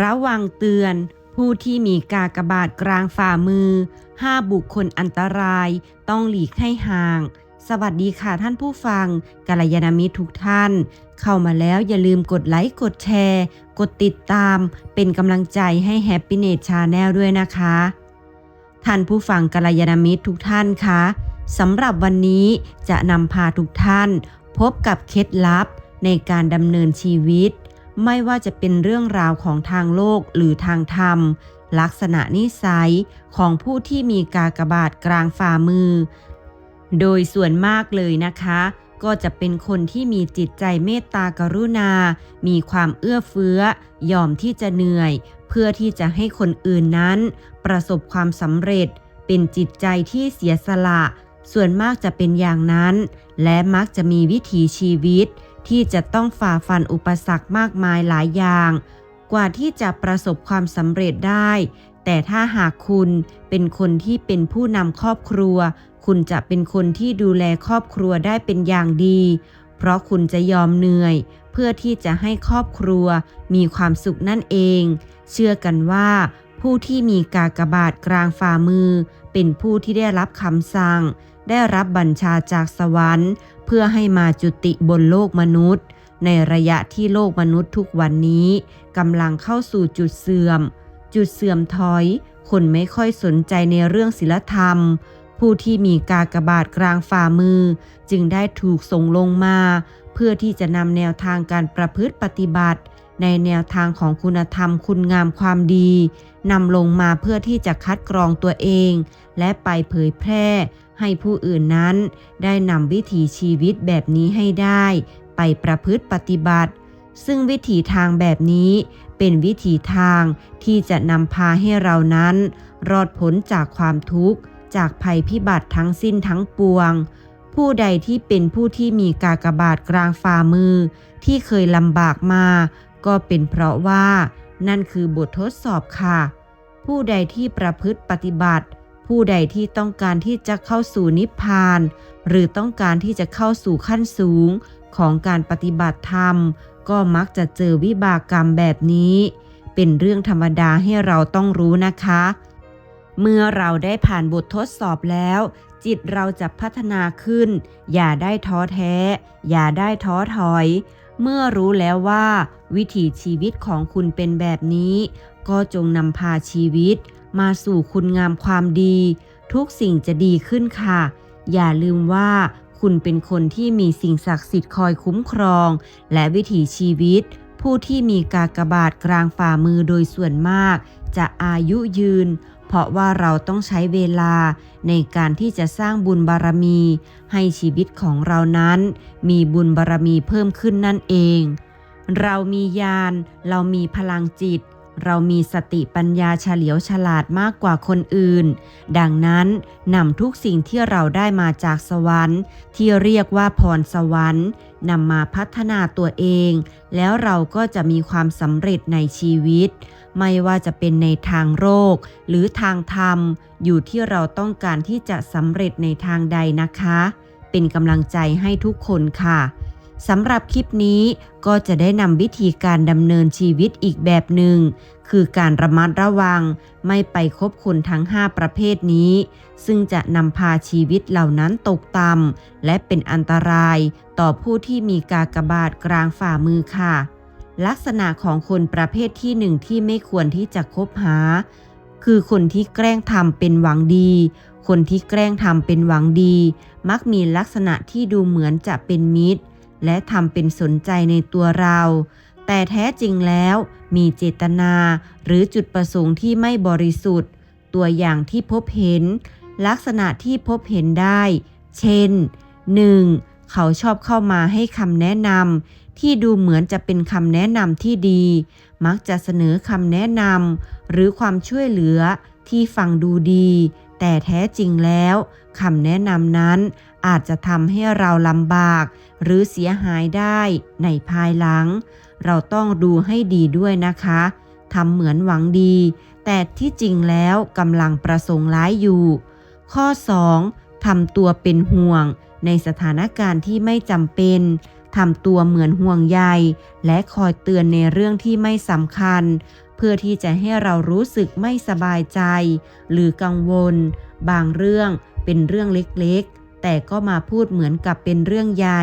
ระวังเตือน ผู้ที่มีกากบาทกลางฝ่ามือ 5 บุคคลอันตราย ต้องหลีกให้ห่าง สวัสดีค่ะท่านผู้ฟังกัลยาณมิตรทุกท่าน เข้ามาแล้วอย่าลืมกดไลค์ กดแชร์ กดติดตาม เป็นกำลังใจให้ Happiness Channel ด้วยนะคะ ท่านผู้ฟังกัลยาณมิตรทุกท่านคะสำหรับวันนี้จะนำพาทุกท่าน พบกับเคล็ดลับในการดำเนินชีวิต ไม่ว่าจะเป็นเรื่องราวของทางโลกหรือทางธรรม ลักษณะนิสัยของผู้ที่มีกากบาทกลางฝ่ามือ โดยส่วนมากเลยนะคะ ก็จะเป็นคนที่มีจิตใจเมตตากรุณา มีความเอื้อเฟื้อ ยอมที่จะเหนื่อย เพื่อที่จะให้คนอื่นนั้น ประสบความสำเร็จ เป็นจิตใจที่เสียสละ ส่วนมากจะเป็นอย่างนั้น และมักจะมีวิถีชีวิต ที่จะต้องฝ่าฟันอุปสรรคมากมายหลายอย่าง กว่าที่จะประสบความสำเร็จได้ แต่ถ้าหากคุณเป็นคนที่เป็นผู้นำครอบครัว คุณจะเป็นคนที่ดูแลครอบครัวได้เป็นอย่างดี เพราะคุณจะยอมเหนื่อย เพื่อที่จะให้ครอบครัวมีความสุขนั่นเอง เชื่อกันว่าผู้ที่มีกากบาทกลางฝ่ามือ เป็นผู้ที่ได้รับคำสั่ง ได้รับบัญชาจากสวรรค์ เพื่อให้มาจุติบนโลกมนุษย์ ในระยะที่โลกมนุษย์ทุกวันนี้กำลังเข้าสู่จุดเสื่อม จุดเสื่อมถอย คนไม่ค่อยสนใจในเรื่องศีลธรรม ผู้ที่มีกากบาทกลางฝ่ามือ จึงได้ถูกส่งลงมา เพื่อที่จะนำแนวทางการประพฤติปฏิบัติ ในแนวทางของคุณธรรมคุณงามความดีนำลงมาเพื่อที่จะคัดกรองตัวเอง และไปเผยแพร่ ให้ผู้อื่นนั้นได้นำวิถีชีวิตแบบนี้ให้ได้ ไปประพฤติปฏิบัติ ซึ่งวิถีทางแบบนี้เป็นวิถีทางที่จะนำพาให้เรานั้น รอดพ้นจากความทุกข์ จากภัยพิบัติทั้งสิ้นทั้งปวง ผู้ใดที่เป็นผู้ที่มีกากบาทกลางฝ่ามือ ที่เคยลำบากมา ก็เป็นเพราะว่านั่นคือบททดสอบค่ะ ผู้ใดที่ประพฤติปฏิบัติ ผู้ใดที่ต้องการที่จะเข้าสู่นิพพาน หรือต้องการที่จะเข้าสู่ขั้นสูงของการปฏิบัติธรรม ก็มักจะเจอวิบากกรรมแบบนี้ เป็นเรื่องธรรมดาให้เราต้องรู้นะคะ เมื่อเราได้ผ่านบททดสอบแล้ว จิตเราจะพัฒนาขึ้น อย่าได้ท้อแท้ อย่าได้ท้อถอย เมื่อรู้แล้วว่า วิถีชีวิตของคุณเป็นแบบนี้ ก็จงนำพาชีวิต มาสู่คุณงามความดี ทุกสิ่งจะดีขึ้นค่ะ อย่าลืมว่าคุณเป็นคนที่มีสิ่งศักดิ์สิทธิ์คอยคุ้มครอง และวิถีชีวิต ผู้ที่มีกากบาทกลางฝ่ามือโดยส่วนมาก จะอายุยืน เพราะว่าเราต้องใช้เวลาในการที่จะสร้างบุญบารมี ให้ชีวิตของเรานั้น มีบุญบารมีเพิ่มขึ้นนั่นเอง เรามีญาณเรามีพลังจิต เรามีสติปัญญาเฉลียวฉลาดมากกว่าคนอื่น ดังนั้นนำทุกสิ่งที่เราได้มาจากสวรรค์ ที่เรียกว่าพรสวรรค์นำมาพัฒนาตัวเอง แล้วเราก็จะมีความสำเร็จในชีวิต ไม่ว่าจะเป็นในทางโรคหรือทางธรรม อยู่ที่เราต้องการที่จะสำเร็จในทางใดนะคะ เป็นกำลังใจให้ทุกคนค่ะ สำหรับคลิปนี้ก็จะได้นำวิธีการดำเนินชีวิตอีกแบบหนึ่ง คือการระมัดระวังไม่ไปคบคนทั้ง 5 ประเภทนี้ ซึ่งจะนำพาชีวิตเหล่านั้นตกต่ำและเป็นอันตรายต่อผู้ที่มีกากบาทกลางฝ่ามือค่ะ ลักษณะของคนประเภทที่หนึ่งที่ไม่ควรที่จะคบหา คือคนที่แกล้งทำเป็นหวังดี คนที่แกล้งทำเป็นหวังดี มักมีลักษณะที่ดูเหมือนจะเป็นมิตร และทำเป็นสนใจในตัวเรา แต่แท้จริงแล้วมีเจตนาหรือจุดประสงค์ที่ไม่บริสุทธิ์ ตัวอย่างที่พบเห็น ลักษณะที่พบเห็นได้ เช่น 1. เขาชอบเข้ามาให้คำแนะนำที่ดูเหมือนจะเป็นคำแนะนำที่ดี มักจะเสนอคำแนะนำหรือความช่วยเหลือที่ฟังดูดี แต่แท้จริงแล้วคำแนะนำนั้น อาจจะทำให้เราลำบาก หรือเสียหายได้ในภายหลัง เราต้องดูให้ดีด้วยนะคะทำเหมือนหวังดี แต่ที่จริงแล้วกำลังประสงค์ร้ายอยู่ ข้อ 2. ทำตัวเป็นห่วง ในสถานการณ์ที่ไม่จำเป็นทำตัวเหมือนห่วงใย และคอยเตือนในเรื่องที่ไม่สำคัญ เพื่อที่จะให้เรารู้สึกไม่สบายใจ หรือกังวล บางเรื่องเป็นเรื่องเล็กๆ แต่ก็มาพูดเหมือนกับเป็นเรื่องใหญ่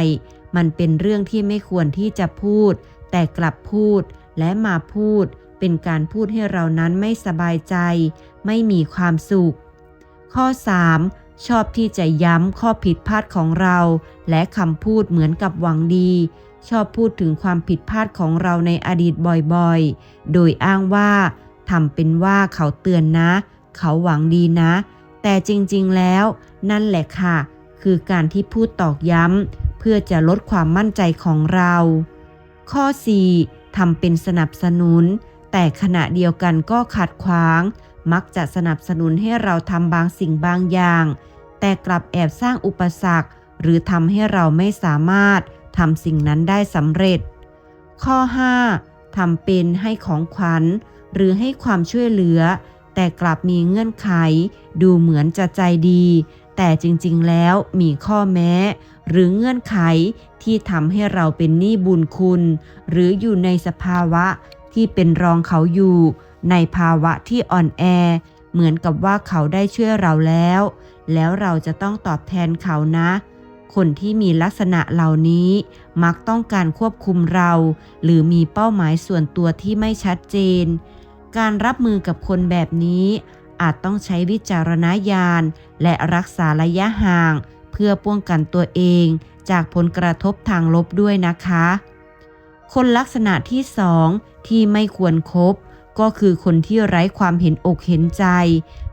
มันเป็นเรื่องที่ไม่ควรที่จะพูด แต่กลับพูดและมาพูด เป็นการพูดให้เรานั้นไม่สบายใจ ไม่มีความสุข ข้อ 3. ชอบที่จะย้ำข้อผิดพลาดของเรา และคำพูดเหมือนกับหวังดี ชอบพูดถึงความผิดพลาดของเราในอดีตบ่อยๆ โดยอ้างว่าทำเป็นว่าเขาเตือนนะ เขาหวังดีนะ แต่จริงๆแล้ว นั่นแหละค่ะ คือการที่พูดตอกย้ำเพื่อจะลดความมั่นใจของเรา ข้อ 4. ทำเป็นสนับสนุน แต่ขณะเดียวกันก็ขัดขวาง มักจะสนับสนุนให้เราทำบางสิ่งบางอย่าง แต่กลับแอบสร้างอุปสรรค หรือทำให้เราไม่สามารถทำสิ่งนั้นได้สำเร็จ ข้อ 5. ทำเป็นให้ของขวัญ หรือให้ความช่วยเหลือ แต่กลับมีเงื่อนไข ดูเหมือนจะใจดี แต่จริงๆแล้วมีข้อแม้ หรือเงื่อนไขที่ทำให้เราเป็นหนี้บุญคุณ หรืออยู่ในสภาวะที่เป็นรองเขาอยู่ ในภาวะที่อ่อนแอ เหมือนกับว่าเขาได้ช่วยเราแล้ว แล้วเราจะต้องตอบแทนเขานะคนที่มีลักษณะเหล่านี้มักต้องการควบคุมเรา หรือมีเป้าหมายส่วนตัวที่ไม่ชัดเจน การรับมือกับคนแบบนี้ อาจต้องใช้วิจารณญาณ และรักษาระยะห่าง เพื่อป้องกันตัวเอง จากผลกระทบทางลบด้วยนะคะ คนลักษณะที่สองที่ไม่ควรครบก็คือคนที่ไร้ความเห็นอกเห็นใจ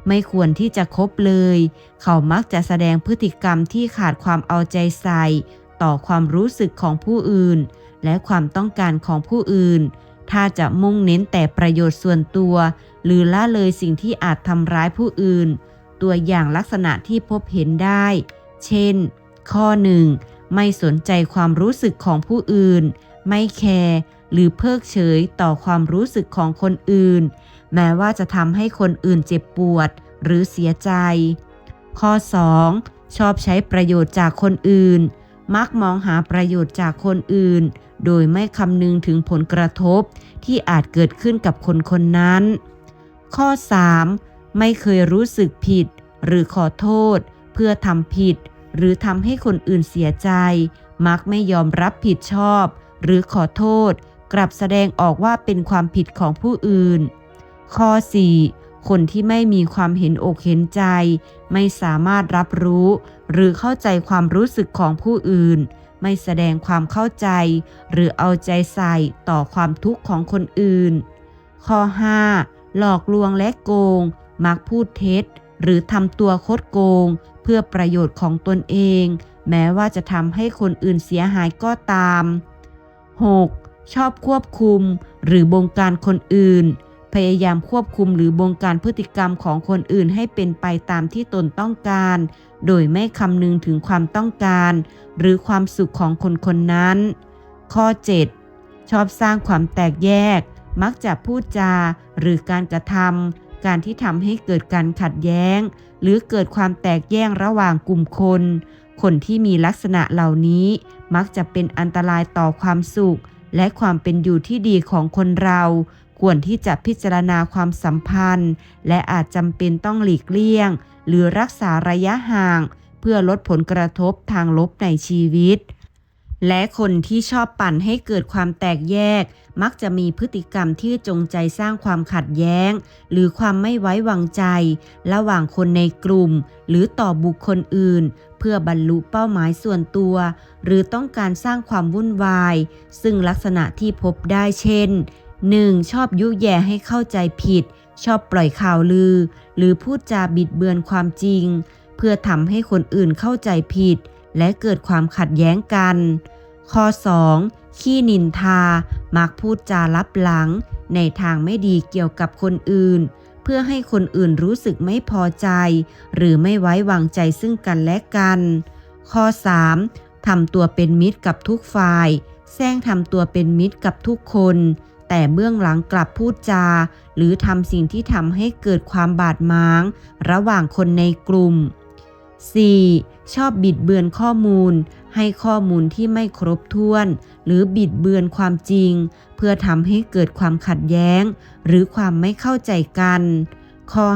ไม่ควรที่จะคบเลย เขามักจะแสดงพฤติกรรมที่ขาดความเอาใจใส่ ต่อความรู้สึกของผู้อื่น และความต้องการของผู้อื่น ถ้าจะมุ่งเน้นแต่ประโยชน์ส่วนตัว หรือละเลยสิ่งที่อาจทำร้ายผู้อื่น ตัวอย่างลักษณะที่พบเห็นได้ เช่น ข้อ 1. ไม่สนใจความรู้สึกของผู้อื่น ไม่แคร์หรือเพิกเฉยต่อความรู้สึกของคนอื่น แม้ว่าจะทำให้คนอื่นเจ็บปวดหรือเสียใจ ข้อ 2. ชอบใช้ประโยชน์จากคนอื่น มักมองหาประโยชน์จากคนอื่น โดยไม่คำนึงถึงผลกระทบที่อาจเกิดขึ้นกับคนคนนั้น ข้อ 3. ไม่เคยรู้สึกผิด หรือขอโทษ เพื่อทำผิด หรือทำให้คนอื่นเสียใจ มักไม่ยอมรับผิดชอบ หรือขอโทษ กลับแสดงออกว่าเป็นความผิดของผู้อื่น ข้อ 4. คนที่ไม่มีความเห็นอกเห็นใจ ไม่สามารถรับรู้ หรือเข้าใจความรู้สึกของผู้อื่น ไม่แสดงความเข้าใจ หรือเอาใจใส่ต่อความทุกข์ของคนอื่น ข้อ 5. หลอกลวงและโกง มักพูดเท็จ หรือทำตัวคดโกง เพื่อประโยชน์ของตนเอง แม้ว่าจะทำให้คนอื่นเสียหายก็ตาม 6. ชอบควบคุม หรือบงการคนอื่น พยายามควบคุมหรือบงการพฤติกรรมของคนอื่นให้เป็นไปตามที่ตนต้องการ โดยไม่คำนึงถึงความต้องการ หรือความสุขของคนคนนั้น ข้อ 7. ชอบสร้างความแตกแยก มักจะพูดจา หรือการกระทำการที่ทำให้เกิดการขัดแย้ง หรือเกิดความแตกแยกระหว่างกลุ่มคน คนที่มีลักษณะเหล่านี้ มักจะเป็นอันตรายต่อความสุข และความเป็นอยู่ที่ดีของคนเรา ควรที่จะพิจารณาความสัมพันธ์ และอาจจำเป็นต้องหลีกเลี่ยง หรือรักษาระยะห่าง เพื่อลดผลกระทบทางลบในชีวิต และคนที่ชอบปั่นให้เกิดความแตกแยก มักจะมีพฤติกรรมที่จงใจสร้างความขัดแย้ง หรือความไม่ไว้วางใจ ระหว่างคนในกลุ่ม หรือต่อบุคคลอื่นเพื่อบรรลุเป้าหมายส่วนตัว หรือต้องการสร้างความวุ่นวาย ซึ่งลักษณะที่พบได้เช่น 1. ชอบยุแย่ให้เข้าใจผิด ชอบปล่อยข่าวลือ หรือพูดจาบิดเบือนความจริง เพื่อทำให้คนอื่นเข้าใจผิด และเกิดความขัดแย้งกัน ข้อ 2. ขี้นินทา มักพูดจาลับหลัง ในทางไม่ดีเกี่ยวกับคนอื่น เพื่อให้คนอื่นรู้สึกไม่พอใจ หรือไม่ไว้วางใจซึ่งกันและกัน ข้อ 3. ทำตัวเป็นมิตรกับทุกฝ่ายแซงทำตัวเป็นมิตรกับทุกคน แต่เบื้องหลังกลับพูดจา หรือทำสิ่งที่ทำให้เกิดความบาดหมาง ระหว่างคนในกลุ่ม 4. ชอบบิดเบือนข้อมูล ให้ข้อมูลที่ไม่ครบถ้วน หรือบิดเบือนความจริง เพื่อทำให้เกิดความขัดแย้ง หรือความไม่เข้าใจกัน ข้อ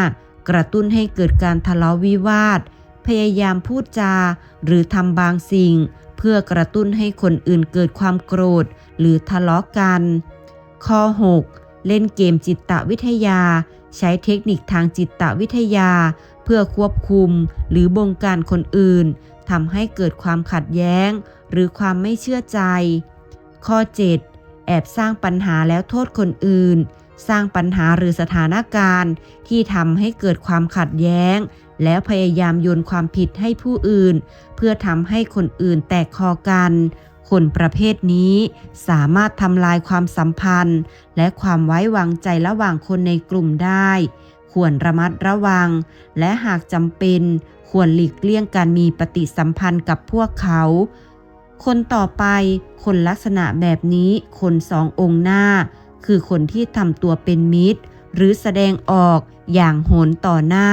5. กระตุ้นให้เกิดการทะเลาะวิวาท พยายามพูดจา หรือทำบางสิ่ง เพื่อกระตุ้นให้คนอื่นเกิดความโกรธ หรือทะเลาะกัน ข้อ 6. เล่นเกมจิตวิทยา ใช้เทคนิคทางจิตวิทยา เพื่อควบคุมหรือบงการคนอื่นทำให้เกิดความขัดแย้ง หรือความไม่เชื่อใจ ข้อ 7. แอบสร้างปัญหาแล้วโทษคนอื่น สร้างปัญหาหรือสถานการณ์ ที่ทำให้เกิดความขัดแย้ง แล้วพยายามโยนความผิดให้ผู้อื่น เพื่อทำให้คนอื่นแตกคอกัน คนประเภทนี้สามารถทำลายความสัมพันธ์ และความไว้วางใจระหว่างคนในกลุ่มได้ ควรระมัดระวัง และหากจำเป็น ควรหลีกเลี่ยงการมีปฏิสัมพันธ์กับพวกเขา คนต่อไปคนลักษณะแบบนี้คนสององค์หน้า คือคนที่ทำตัวเป็นมิตร หรือแสดงออกอย่างโหนต่อหน้า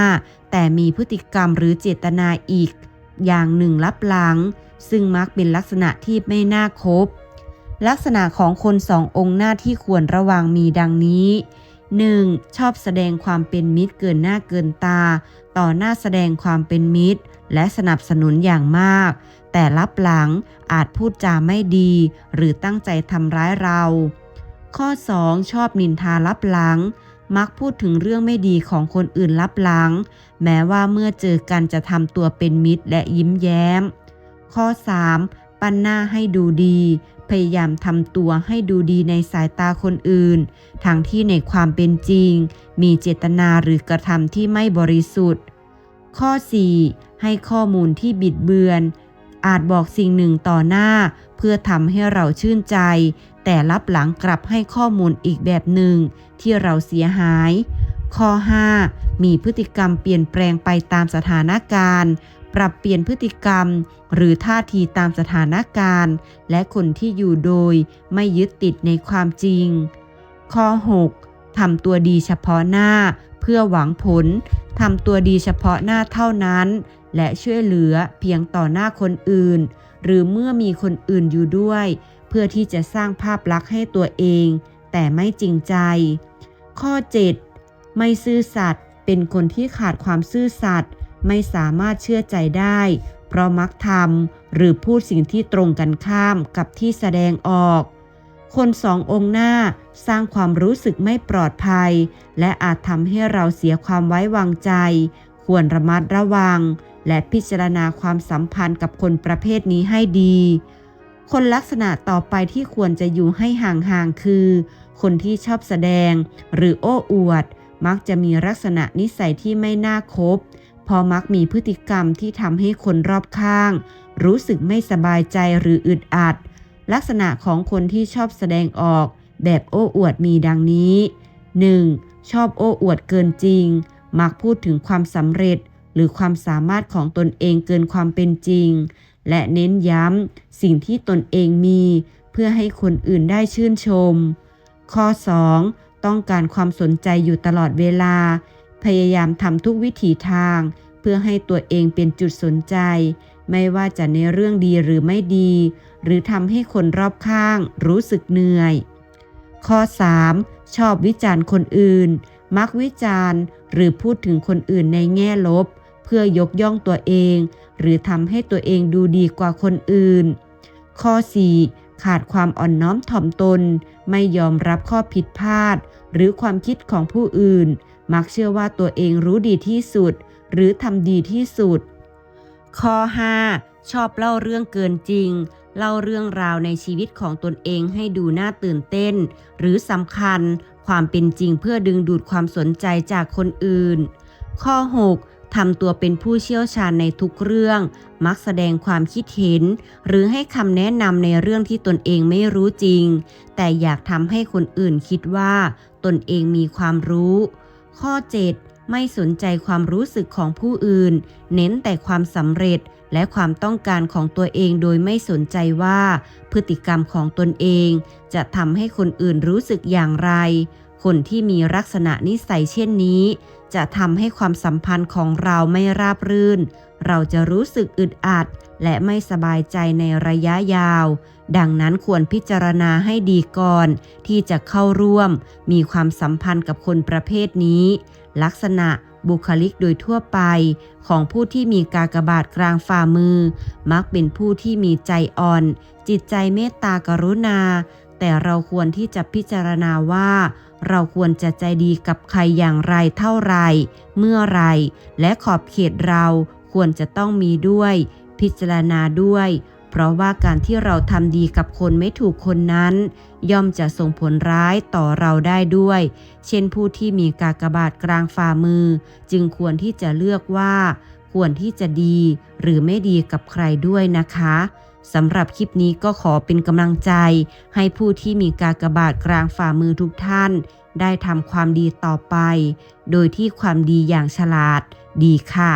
แต่มีพฤติกรรมหรือเจตนาอีก อย่างหนึ่งลับหลัง ซึ่งมักเป็นลักษณะที่ไม่น่าคบ ลักษณะของคนสององค์หน้าที่ควรระวังมีดังนี้ 1. ชอบแสดงความเป็นมิตรเกินหน้าเกินตา ต่อหน้าแสดงความเป็นมิตร และสนับสนุนอย่างมาก แต่ลับหลังอาจพูดจาไม่ดี หรือตั้งใจทำร้ายเรา ข้อ 2. ชอบนินทาลับหลัง มักพูดถึงเรื่องไม่ดีของคนอื่นลับหลัง แม้ว่าเมื่อเจอกันจะทำตัวเป็นมิตรและยิ้มแย้ม ข้อ 3. ปั้นหน้าให้ดูดี พยายามทำตัวให้ดูดีในสายตาคนอื่น ทั้งที่ในความเป็นจริง มีเจตนาหรือกระทำที่ไม่บริสุทธิ์ ข้อ 4. ให้ข้อมูลที่บิดเบือน อาจบอกสิ่งหนึ่งต่อหน้า เพื่อทำให้เราชื่นใจ แต่รับหลังกลับให้ข้อมูลอีกแบบหนึ่ง ที่เราเสียหาย ข้อ 5. มีพฤติกรรมเปลี่ยนแปลงไปตามสถานการณ์ ปรับเปลี่ยนพฤติกรรม หรือท่าทีตามสถานการณ์ และคนที่อยู่โดยไม่ยึดติดในความจริง ข้อ 6. ทำตัวดีเฉพาะหน้า เพื่อหวังผลทำตัวดีเฉพาะหน้าเท่านั้น และช่วยเหลือเพียงต่อหน้าคนอื่น หรือเมื่อมีคนอื่นอยู่ด้วย เพื่อที่จะสร้างภาพลักษณ์ให้ตัวเอง แต่ไม่จริงใจ ข้อ 7. ไม่ซื่อสัตย์เป็นคนที่ขาดความซื่อสัตย์ ไม่สามารถเชื่อใจได้ เพราะมักทำหรือพูดสิ่งที่ตรงกันข้ามกับที่แสดงออก คนสององค์หน้าสร้างความรู้สึกไม่ปลอดภัย และอาจทำให้เราเสียความไว้วางใจ ควรระมัดระวัง และพิจารณาความสัมพันธ์กับคนประเภทนี้ให้ดี คนลักษณะต่อไปที่ควรจะอยู่ให้ห่างๆคือ คนที่ชอบแสดง หรือโอ้อวด มักจะมีลักษณะนิสัยที่ไม่น่าคบ พอมักมีพฤติกรรมที่ทำให้คนรอบข้าง รู้สึกไม่สบายใจหรืออึดอัด ลักษณะของคนที่ชอบแสดงออก แบบโอ้อวดมีดังนี้ 1. ชอบโอ้อวดเกินจริง มักพูดถึงความสำเร็จ หรือความสามารถของตนเองเกินความเป็นจริง และเน้นย้ำสิ่งที่ตนเองมี เพื่อให้คนอื่นได้ชื่นชม ข้อ 2. ต้องการความสนใจอยู่ตลอดเวลา พยายามทำทุกวิถีทาง เพื่อให้ตัวเองเป็นจุดสนใจ ไม่ว่าจะในเรื่องดีหรือไม่ดี หรือทำให้คนรอบข้างรู้สึกเหนื่อย ข้อ 3. ชอบวิจารณ์คนอื่น มักวิจารณ์หรือพูดถึงคนอื่นในแง่ลบ เพื่อยกย่องตัวเอง หรือทำให้ตัวเองดูดีกว่าคนอื่น ข้อ 4. ขาดความอ่อนน้อมถ่อมตน ไม่ยอมรับข้อผิดพลาด หรือความคิดของผู้อื่น มักเชื่อว่าตัวเองรู้ดีที่สุด หรือทำดีที่สุด ข้อ 5. ชอบเล่าเรื่องเกินจริง เล่าเรื่องราวในชีวิตของตนเองให้ดูน่าตื่นเต้น หรือสำคัญ ความเป็นจริงเพื่อดึงดูดความสนใจจากคนอื่น ข้อ 6. ทำตัวเป็นผู้เชี่ยวชาญในทุกเรื่อง มักแสดงความคิดเห็น หรือให้คำแนะนำในเรื่องที่ตนเองไม่รู้จริง แต่อยากทำให้คนอื่นคิดว่า ตนเองมีความรู้ ข้อ 7. ไม่สนใจความรู้สึกของผู้อื่น เน้นแต่ความสำเร็จและความต้องการของตัวเองโดยไม่สนใจว่า พฤติกรรมของตนเอง จะทำให้คนอื่นรู้สึกอย่างไร คนที่มีลักษณะนิสัยเช่นนี้ จะทำให้ความสัมพันธ์ของเราไม่ราบรื่น เราจะรู้สึกอึดอัด และไม่สบายใจในระยะยาว ดังนั้นควรพิจารณาให้ดีก่อน ที่จะเข้าร่วม มีความสัมพันธ์กับคนประเภทนี้ ลักษณะบุคลิกโดยทั่วไป ของผู้ที่มีกากบาทกลางฝ่ามือ มักเป็นผู้ที่มีใจอ่อน จิตใจเมตตากรุณา แต่เราควรที่จะพิจารณาว่า เราควรจะใจดีกับใครอย่างไรเท่าไร เมื่อไร และขอบเขตเราควรจะต้องมีด้วย พิจารณาด้วย เพราะว่าการที่เราทำดีกับคนไม่ถูกคนนั้น ย่อมจะส่งผลร้ายต่อเราได้ด้วย เช่นผู้ที่มีกากบาทกลางฝ่ามือ จึงควรที่จะเลือกว่า ควรที่จะดีหรือไม่ดีกับใครด้วยนะคะสำหรับคลิปนี้ก็ขอเป็นกำลังใจ ให้ผู้ที่มีกากบาทกลางฝ่ามือทุกท่าน ได้ทำความดีต่อไป โดยที่ความดีอย่างฉลาดดีค่ะ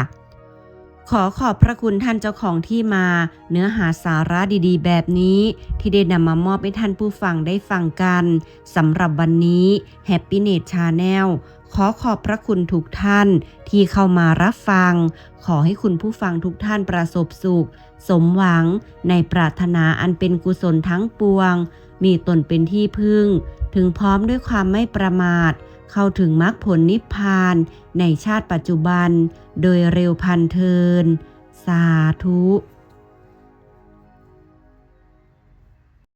ขอขอบพระคุณท่านเจ้าของที่มา เนื้อหาสาระดีๆ แบบนี้ ที่ได้นำมามอบให้ท่านผู้ฟังได้ฟังกันสำหรับวันนี้ Happy n e t Channel ขอขอบพระคุณทุกท่านที่เข้ามารับฟัง ขอให้คุณผู้ฟังทุกท่านประสบสุข สมหวังในปรารถนาอันเป็นกุศลทั้งปวง มีตนเป็นที่พึ่ง ถึงพร้อมด้วยความไม่ประมาท เข้าถึงมรรคผลนิพพานในชาติปัจจุบัน โดยเร็วพันเทิน สาธุ